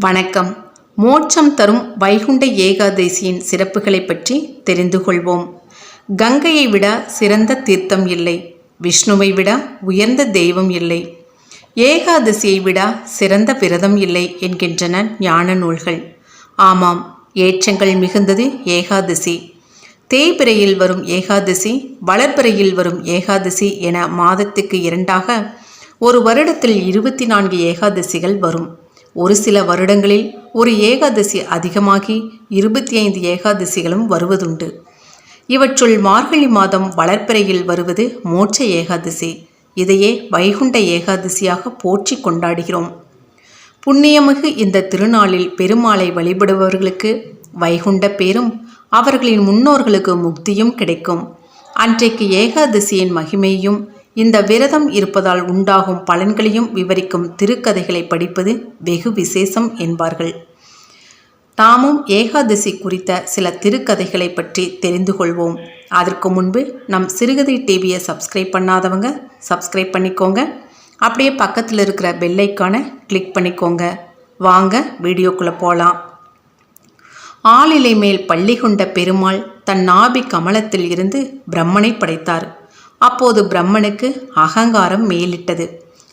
வணக்கம். மோட்சம் தரும் வைகுண்ட ஏகாதசியின் சிறப்புகளை பற்றி தெரிந்து கொள்வோம். கங்கையை விட சிறந்த தீர்த்தம் இல்லை. விஷ்ணுவை விட உயர்ந்த தெய்வம் இல்லை. ஏகாதசியை விட சிறந்த விரதம் இல்லை என்கின்றன ஞான நூல்கள். ஆமாம் ஏற்றங்கள் மிகுந்தது ஏகாதசி. தேய்பிறையில் வரும் ஏகாதசி வளர்பிறையில் வரும் ஏகாதசி என மாதத்துக்கு இரண்டாக ஒரு வருடத்தில் இருபத்தி நான்கு ஏகாதசிகள் வரும். ஒரு சில வருடங்களில் ஒரு ஏகாதசி அதிகமாகி இருபத்தி ஐந்து ஏகாதசிகளும் வருவதுண்டு. இவற்றுள் மார்கழி மாதம் வளர்ப்பிறையில் வருவது மோட்ச ஏகாதசி. இதையே வைகுண்ட ஏகாதசியாக போற்றி கொண்டாடுகிறோம். புண்ணியமிகு இந்த திருநாளில் பெருமாளை வழிபடுபவர்களுக்கு வைகுண்ட பேரும் அவர்களின் முன்னோர்களுக்கு முக்தியும் கிடைக்கும். அன்றைக்கு ஏகாதசியின் மகிமையும் இந்த விரதம் இருப்பதால் உண்டாகும் பலன்களையும் விவரிக்கும் திருக்கதைகளை படிப்பது வெகு விசேஷம் என்பார்கள். தாமும் ஏகாதசி குறித்த சில திருக்கதைகளை பற்றி தெரிந்து கொள்வோம். அதற்கு முன்பு நம் சிறுகதை டிவியை சப்ஸ்கிரைப் பண்ணாதவங்க சப்ஸ்கிரைப் பண்ணிக்கோங்க. அப்படியே பக்கத்தில் இருக்கிற பெல்லைக்கான கிளிக் பண்ணிக்கோங்க. வாங்க வீடியோக்குள்ளே போகலாம் ஆளிலை மேல் பள்ளி கொண்ட பெருமாள் தன் நாபி கமலத்தில் இருந்து பிரம்மனை படைத்தார். அப்போது பிரம்மனுக்கு அகங்காரம் மேலிட்டது.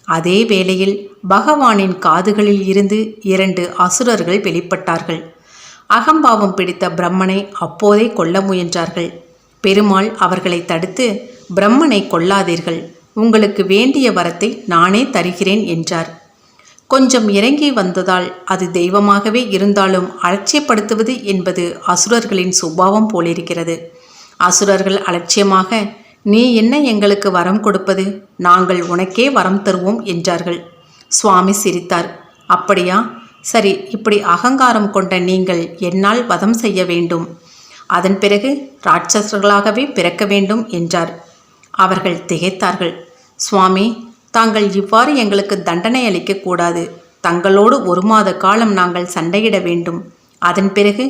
அதே வேளையில் பகவானின் காதுகளில் இருந்து இரண்டு அசுரர்கள் வெளிப்பட்டார்கள். அகம்பாவம் பிடித்த பிரம்மனை அப்போதே கொல்ல முயன்றார்கள். பெருமாள் அவர்களை தடுத்து பிரம்மனை கொல்லாதீர்கள். உங்களுக்கு வேண்டிய வரத்தை நானே தருகிறேன் என்றார். கொஞ்சம் இறங்கி வந்ததால் அது தெய்வமாகவே இருந்தாலும் அலட்சியப்படுத்துவது என்பது அசுரர்களின் சுபாவம் போலிருக்கிறது. அசுரர்கள் அலட்சியமாக நீ என்ன எங்களுக்கு வரம் கொடுப்பது? நாங்கள் உனக்கே வரம் தருவோம் என்றார்கள். சுவாமி சிரித்தார். அப்படியா? சரி இப்படி அகங்காரம் கொண்ட நீங்கள் என்னால் வதம் செய்ய வேண்டும். அதன் பிறகு ராட்சசர்களாகவே பிறக்க வேண்டும் என்றார். அவர்கள் திகைத்தார்கள். சுவாமி தாங்கள் இவ்வாறு எங்களுக்கு தண்டனை அளிக்கக்கூடாது தங்களோடு ஒரு மாத காலம் நாங்கள் சண்டையிட வேண்டும். அதன் பிறகு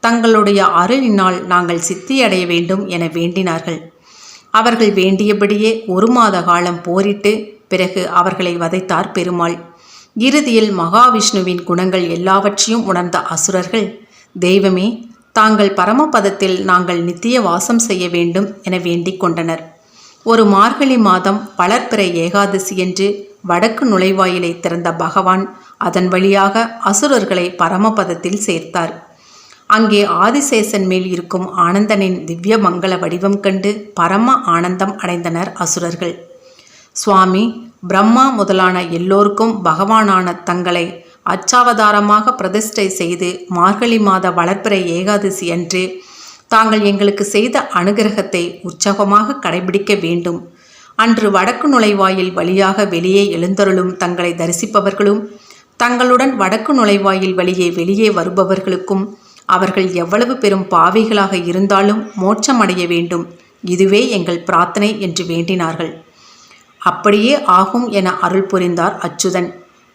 தங்களுடைய அருளினால் நாங்கள் சித்தியடைய வேண்டும் என வேண்டினார்கள். அவர்கள் வேண்டியபடியே ஒரு மாத காலம் போரிட்டு பிறகு அவர்களை வதைத்தார் பெருமாள். இறுதியில் மகாவிஷ்ணுவின் குணங்கள் எல்லாவற்றையும் உணர்ந்த அசுரர்கள் தெய்வமே தாங்கள் பரமபதத்தில் நாங்கள் நித்திய வாசம் செய்ய வேண்டும் என வேண்டிக் கொண்டனர். ஒரு மார்கழி மாதம் வளர்ப்பிற ஏகாதசி என்று வடக்கு நுழைவாயிலை திறந்த பகவான் அதன் வழியாக அசுரர்களை பரமபதத்தில் சேர்த்தார். அங்கே ஆதிசேஷன் மேல் இருக்கும் ஆனந்தனின் திவ்ய மங்கள வடிவம் கண்டு பரம ஆனந்தம் அடைந்தனர் அசுரர்கள். சுவாமி பிரம்மா முதலான எல்லோருக்கும் பகவானான தங்களை அச்சாவதாரமாக பிரதிஷ்டை செய்து மார்கழி மாத வளர்ப்பிறை ஏகாதசி அன்று தாங்கள் எங்களுக்கு செய்த அனுகிரகத்தை உற்சாகமாக கடைபிடிக்க வேண்டும். அன்று வடக்கு நுழைவாயில் வழியாக வெளியே எழுந்தருளும் தங்களை தரிசிப்பவர்களும் தங்களுடன் வடக்கு நுழைவாயில் வழியே வெளியே வருபவர்களுக்கும் அவர்கள் எவ்வளவு பெரும் பாவிகளாக இருந்தாலும் மோட்சமடைய வேண்டும். இதுவே எங்கள் பிரார்த்தனை என்று வேண்டினார்கள். அப்படியே ஆகும் என அருள் புரிந்தார் அச்சுதன்.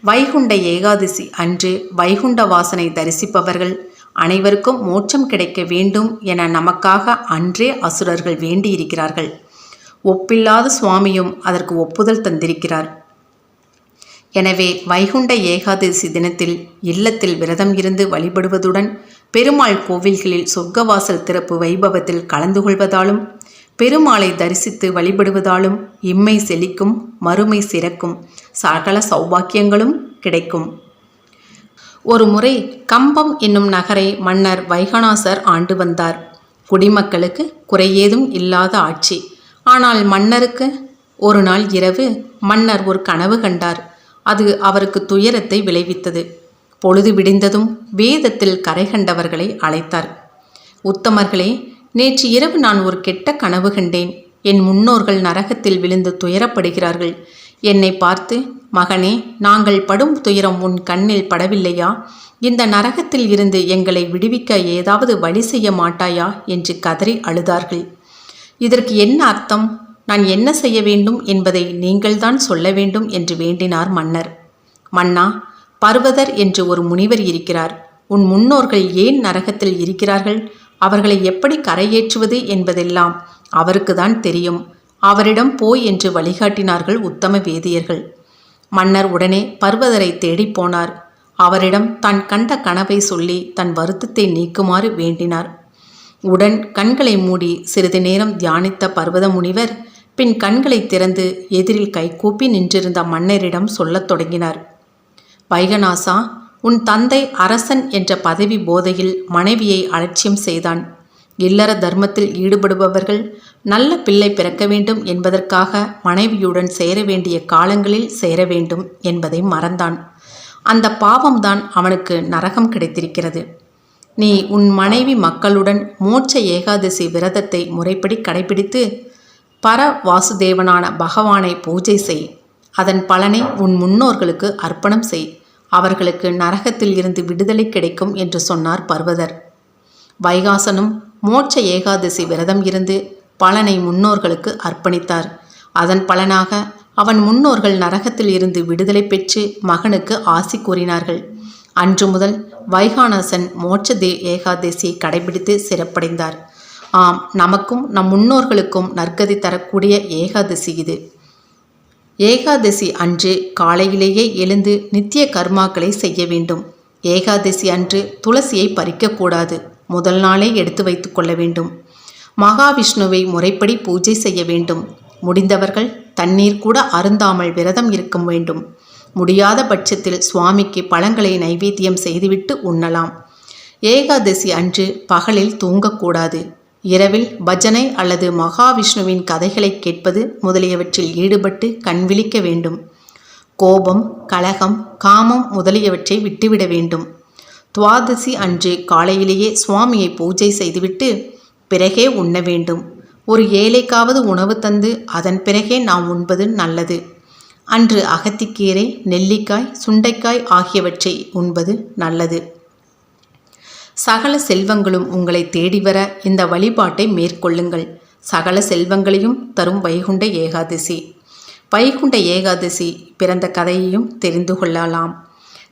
வைகுண்ட ஏகாதசி அன்று வைகுண்ட வாசனை தரிசிப்பவர்கள் அனைவருக்கும் மோட்சம் கிடைக்க வேண்டும் என நமக்காக அன்றே அசுரர்கள் வேண்டியிருக்கிறார்கள். ஒப்பில்லாத சுவாமியும் அதற்கு ஒப்புதல் தந்திருக்கிறார். எனவே வைகுண்ட ஏகாதசி தினத்தில் இல்லத்தில் விரதம் இருந்து வழிபடுவதுடன் பெருமாள் கோவில்களில் சொர்க்கவாசல் திறப்பு வைபவத்தில் கலந்து கொள்வதாலும் பெருமாளை தரிசித்து வழிபடுவதாலும் இம்மை செழிக்கும் மறுமை சிறக்கும் சகல சௌபாக்கியங்களும் கிடைக்கும். ஒரு முறை கம்பம் என்னும் நகரை மன்னர் வைகணாசர் ஆண்டு வந்தார். குடிமக்களுக்கு குறையேதும் இல்லாத ஆட்சி. ஆனால் மன்னருக்கு ஒரு நாள் இரவு மன்னர் ஒரு கனவு கண்டார். அது அவருக்கு துயரத்தை விளைவித்தது. பொழுது விடிந்ததும் வேதத்தில் கரை கண்டவர்களை அழைத்தார். உத்தமர்களே நேற்று இரவு நான் ஒரு கெட்ட கனவு கண்டேன். என் முன்னோர்கள் நரகத்தில் விழுந்து துயரப்படுகிறார்கள். என்னை பார்த்து மகனே நாங்கள் படும் துயரம் உன் கண்ணில் படவில்லையா? இந்த நரகத்தில் இருந்து எங்களை விடுவிக்க ஏதாவது வழி செய்ய மாட்டாயா? என்று கதறி அழுதார்கள். இதற்கு என்ன அர்த்தம்? நான் என்ன செய்ய வேண்டும் என்பதை நீங்கள்தான் சொல்ல வேண்டும் என்று வேண்டினார் மன்னர். மன்னா பர்வதர் என்று ஒரு முனிவர் இருக்கிறார். உன் முன்னோர்கள் ஏன் நரகத்தில் இருக்கிறார்கள்? அவர்களை எப்படி கரையேற்றுவது என்பதெல்லாம் அவருக்கு தான் தெரியும். அவரிடம் போய் என்று வழிகாட்டினார்கள் உத்தம வேதியர்கள். மன்னர் உடனே பர்வதரை தேடிப் போனார். அவரிடம் தான் கண்ட கனவை சொல்லி தன் வருத்தத்தை நீக்குமாறு வேண்டினார். உடன் கண்களை மூடி சிறிது நேரம் தியானித்த பர்வத முனிவர் பின் கண்களை திறந்து எதிரில் கைகூப்பி நின்றிருந்த மன்னரிடம் சொல்லத் தொடங்கினார். வைகநாசா உன் தந்தை அரசன் என்ற பதவி போதையில் மனைவியை அலட்சியம் செய்தான். இல்லற தர்மத்தில் ஈடுபடுபவர்கள் நல்ல பிள்ளை பிறக்க வேண்டும் என்பதற்காக மனைவியுடன் சேர வேண்டிய காலங்களில் சேர வேண்டும் என்பதை மறந்தான். அந்த பாவம்தான் அவனுக்கு நரகம் கிடைத்திருக்கிறது. நீ உன் மனைவி மக்களுடன் மோட்ச ஏகாதசி விரதத்தை முறைப்படி கடைபிடித்து பர வாசுதேவனான பகவானை பூஜை செய். அதன் பலனை உன் முன்னோர்களுக்கு அர்ப்பணம் செய். அவர்களுக்கு நரகத்தில் இருந்து விடுதலை கிடைக்கும் என்று சொன்னார் பர்வதர். வைகாசனும் மோட்ச ஏகாதசி விரதம் இருந்து பலனை முன்னோர்களுக்கு அர்ப்பணித்தார். அதன் பலனாக அவன் முன்னோர்கள் நரகத்தில் இருந்து விடுதலை பெற்று மகனுக்கு ஆசி கூறினார்கள். அன்று முதல் வைகானசன் மோட்ச தே ஏகாதசியை கடைபிடித்து சிறப்படைந்தார். ஆம் நமக்கும் நம் முன்னோர்களுக்கும் நற்கதி தரக்கூடிய ஏகாதசி இது. ஏகாதசி அன்று காலையிலேயே எழுந்து நித்திய கர்மாக்களை செய்ய வேண்டும். ஏகாதசி அன்று துளசியை பறிக்கக்கூடாது முதல் நாளே எடுத்து வைத்து கொள்ள வேண்டும். மகாவிஷ்ணுவை முறைப்படி பூஜை செய்ய வேண்டும். முடிந்தவர்கள் தண்ணீர் கூட அருந்தாமல் விரதம் இருக்க வேண்டும். முடியாத பட்சத்தில் சுவாமிக்கு பழங்களை நைவேத்தியம் செய்துவிட்டு உண்ணலாம். ஏகாதசி அன்று பகலில் தூங்கக்கூடாது இரவில் பஜனை அல்லது மகாவிஷ்ணுவின் கதைகளை கேட்பது முதலியவற்றில் ஈடுபட்டு கண்விழிக்க வேண்டும். கோபம் கலகம் காமம் முதலியவற்றை விட்டுவிட வேண்டும். துவாதசி அன்று காலையிலேயே சுவாமியை பூஜை செய்துவிட்டு பிறகே உண்ண வேண்டும். ஒரு ஏழைக்காவது உணவு தந்து அதன் பிறகே நாம் உண்பது நல்லது. அன்று அகத்திக்கீரை நெல்லிக்காய் சுண்டைக்காய் ஆகியவற்றை உண்பது நல்லது. சகல செல்வங்களும் உங்களை தேடி வர இந்த வழிபாட்டை மேற்கொள்ளுங்கள். சகல செல்வங்களையும் தரும் வைகுண்ட ஏகாதசி. வைகுண்ட ஏகாதசி பிறந்த கதையையும் தெரிந்து கொள்ளலாம்.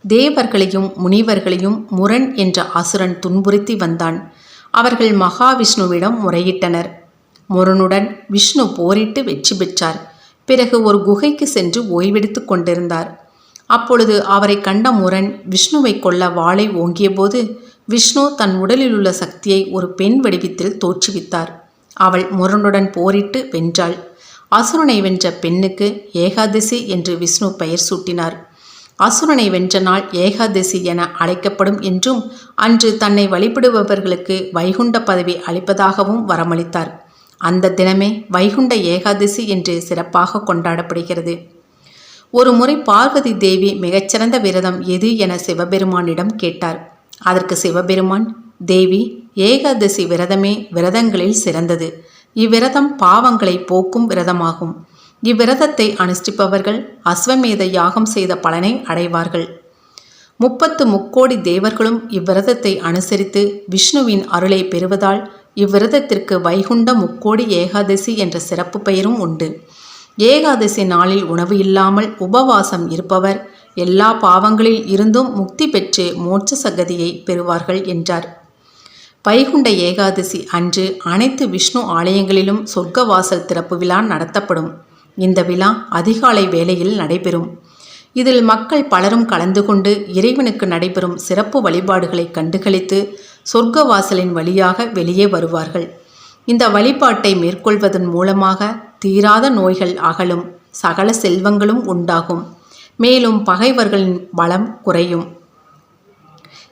தேவர்களையும் முனிவர்களையும் முரண் என்ற அசுரன் துன்புறுத்தி வந்தான். அவர்கள் மகாவிஷ்ணுவிடம் முறையிட்டனர். முரனுடன் விஷ்ணு போரிட்டு வெற்றி பெற்றார். பிறகு ஒரு குகைக்கு சென்று ஓய்வெடுத்து கொண்டிருந்தார். அப்பொழுது அவரை கண்ட முரண் விஷ்ணுவை கொல்ல வாளை ஓங்கியபோது விஷ்ணு தன் உடலில் உள்ள சக்தியை ஒரு பெண் வடிவத்தில் தோற்றுவித்தார். அவள் முரனுடன் போரிட்டு வென்றாள். அசுரனை வென்ற பெண்ணுக்கு ஏகாதசி என்று விஷ்ணு பெயர் சூட்டினார். அசுரனை வென்ற நாள் ஏகாதசி என அழைக்கப்படும் என்றும் அன்று தன்னை வழிபடுபவர்களுக்கு வைகுண்ட பதவி அளிப்பதாகவும் வரமளித்தார். அந்த தினமே வைகுண்ட ஏகாதசி என்று சிறப்பாக கொண்டாடப்படுகிறது. ஒரு முறை பார்வதி தேவி மிகச்சிறந்த விரதம் எது என சிவபெருமானிடம் கேட்டார். அதற்கு சிவபெருமான் தேவி ஏகாதசி விரதமே விரதங்களில் சிறந்தது. இவ்விரதம் பாவங்களை போக்கும் விரதமாகும். இவ்விரதத்தை அனுஷ்டிப்பவர்கள் அஸ்வமேத யாகம் செய்த பலனை அடைவார்கள். முப்பத்து முக்கோடி தேவர்களும் இவ்விரதத்தை அனுசரித்து விஷ்ணுவின் அருளை பெறுவதால் இவ்விரதத்திற்கு வைகுண்ட முக்கோடி ஏகாதசி என்ற சிறப்பு பெயரும் உண்டு. ஏகாதசி நாளில் உணவு இல்லாமல் உபவாசம் இருப்பவர் எல்லா பாவங்களில் இருந்தும் முக்தி பெற்று மோட்ச சகதியை பெறுவார்கள் என்றார். வைகுண்ட ஏகாதசி அன்று அனைத்து விஷ்ணு ஆலயங்களிலும் சொர்க்கவாசல் திறப்பு விழா நடத்தப்படும். இந்த விழா அதிகாலை வேளையில் நடைபெறும். இதில் மக்கள் பலரும் கலந்து கொண்டு இறைவனுக்கு நடைபெறும் சிறப்பு வழிபாடுகளை கண்டுகளித்து சொர்க்கவாசலின் வழியாக வெளியே வருவார்கள். இந்த வழிபாட்டை மேற்கொள்வதன் மூலமாக தீராத நோய்கள் அகலும். சகல செல்வங்களும் உண்டாகும். மேலும் பகைவர்களின் பலம் குறையும்.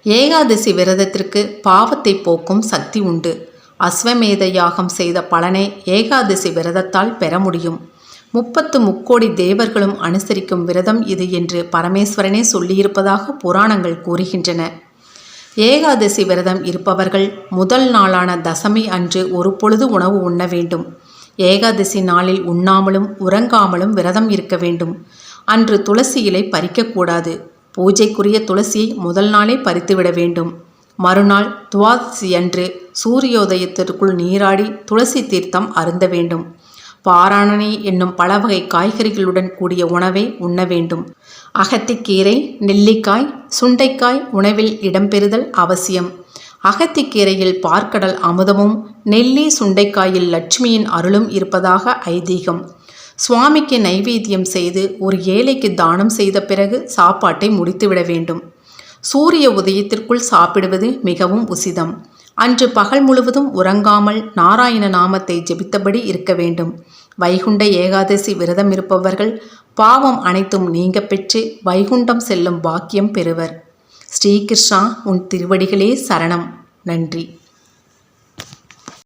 ஏகாதசி விரதத்திற்கு பாவத்தை போக்கும் சக்தி உண்டு. அஸ்வமேத யாகம் செய்த பலனை ஏகாதசி விரதத்தால் பெற முடியும். முப்பத்து முக்கோடி தேவர்களும் அனுசரிக்கும் விரதம் இது என்று பரமேஸ்வரனே சொல்லியிருப்பதாக புராணங்கள் கூறுகின்றன. ஏகாதசி விரதம் இருப்பவர்கள் முதல் நாளான தசமி அன்று ஒரு பொழுது உணவு உண்ண வேண்டும். ஏகாதசி நாளில் உண்ணாமலும் உறங்காமலும் விரதம் இருக்க வேண்டும். அன்று துளசி இலை பறிக்கக்கூடாது. பூஜைக்குரிய துளசியை முதல் நாளே பறித்துவிட வேண்டும். மறுநாள் துவாதசி அன்று சூரியோதயத்திற்குள் நீராடி துளசி தீர்த்தம் அருந்த வேண்டும். பாராணனி என்னும் பல வகை காய்கறிகளுடன் கூடிய உணவை உண்ண வேண்டும். அகத்திக்கீரை நெல்லிக்காய் சுண்டைக்காய் உணவில் இடம்பெறுதல் அவசியம். அகத்திக்கீரையில் பார்க்கடல் அமுதமும் நெல்லி சுண்டைக்காயில் லட்சுமியின் அருளும் இருப்பதாக ஐதீகம். சுவாமிக்கு நைவேத்தியம் செய்து ஒரு ஏழைக்கு தானம் செய்த பிறகு சாப்பாட்டை முடித்துவிட வேண்டும். சூரிய உதயத்திற்குள் சாப்பிடுவது மிகவும் உசிதம். அன்று பகல் முழுவதும் உறங்காமல் நாராயண நாமத்தை ஜெபித்தபடி இருக்க வேண்டும். வைகுண்ட ஏகாதசி விரதம் இருப்பவர்கள் பாவம் அனைத்தும் நீங்க பெற்று வைகுண்டம் செல்லும் பாக்கியம் பெறுவர். ஸ்ரீகிருஷ்ணா உன் திருவடிகளே சரணம். நன்றி.